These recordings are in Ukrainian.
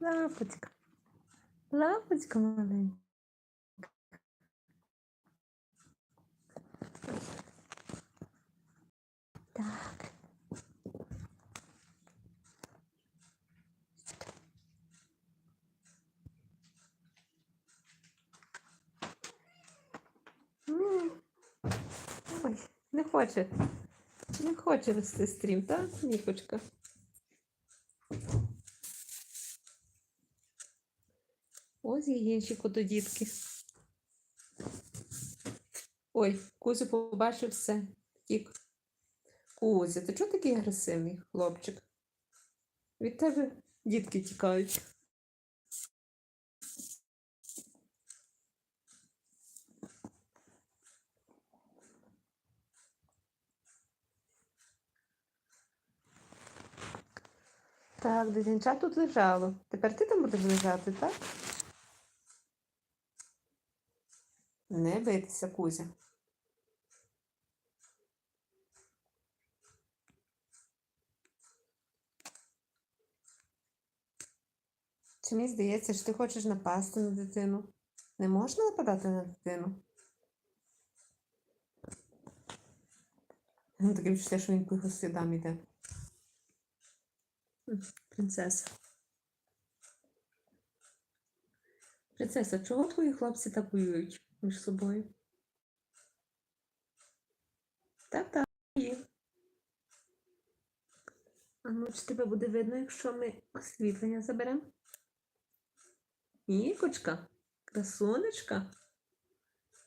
Лапочка. Лапочка маленька. Так. Ой, не хоче. Не хоче вести стрім, так, Нікочка? Ось і інші котодітки. Ой, Кузю побачив все. Тік. Кузя, ти чого такий агресивний хлопчик? Від тебе дітки тікають. Так, дитинча тут лежало. Тепер ти там будеш лежати, так? Не битися, Кузя. Чи мені здається, що ти хочеш напасти на дитину? Не можна нападати на дитину? Ну, таке відчуття, що він по його слідам іде. Принцеса. Принцеса, чого твої хлопці так воюють між собою? Так, є. А ну, чи тебе буде видно, якщо ми освітлення заберемо? Нікочка, красунечка.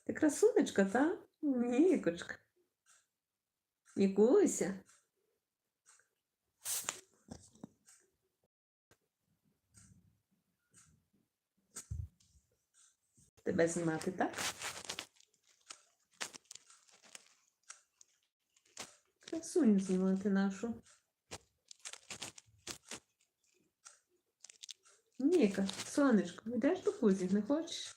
Ти красунечка, та? Нікочка. Нікуся. Тебе знімати, так? Красуню знімати нашу. Ніка, сонечко, йдеш до Кузі, не хочеш?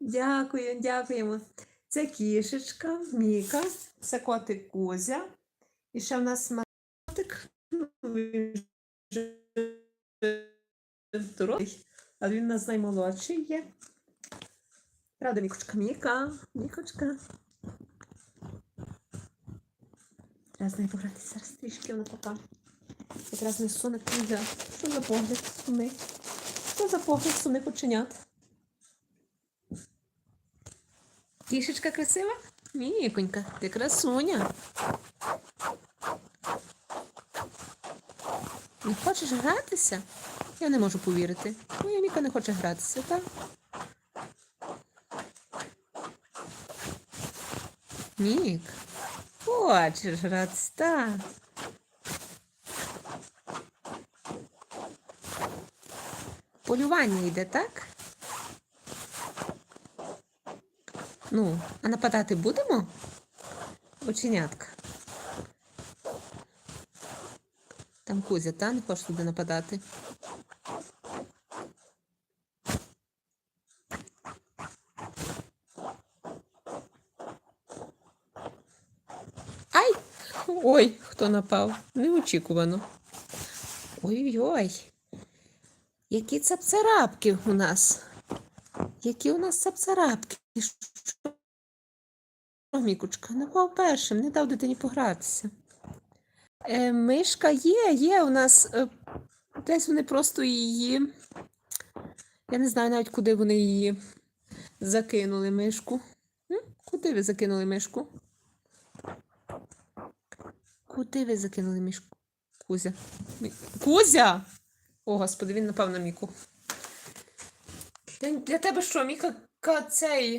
Дякую, дякуємо. Це кішечка, Міка, це котик Кузя. І ще в нас він він у нас наймолодший є. Правда, Мікочка, Міка, Мікочка. Треба з нею погратися зараз трішки вона така. Якраз не суне книжа. Що за погляд суни? Що за погляд суни оченят? Кішечка красива? Міконька, ти красуня. Не хочеш гратися? Я не можу повірити. Моя Міка не хоче гратися, так? Мік, хочеш гратися, так. Полювання йде, так? Ну, а нападати будемо? Оченятка. Там Кузя, та не хочеш туди нападати. Ай! Ой, хто напав? Неочікувано. Ой-ой-ой. Які цапцарапки у нас. Які у нас цапцарапки. Що, Мікучка, напав першим, не дав дитині погратися. Е, мишка є, є у нас. Е, десь вони просто її. Я не знаю навіть, куди вони її закинули мишку. Куди ви закинули мишку? Куди ви закинули мішку? Кузя. Кузя! О, господи, він напав на Міку. Для тебе що, Міка цей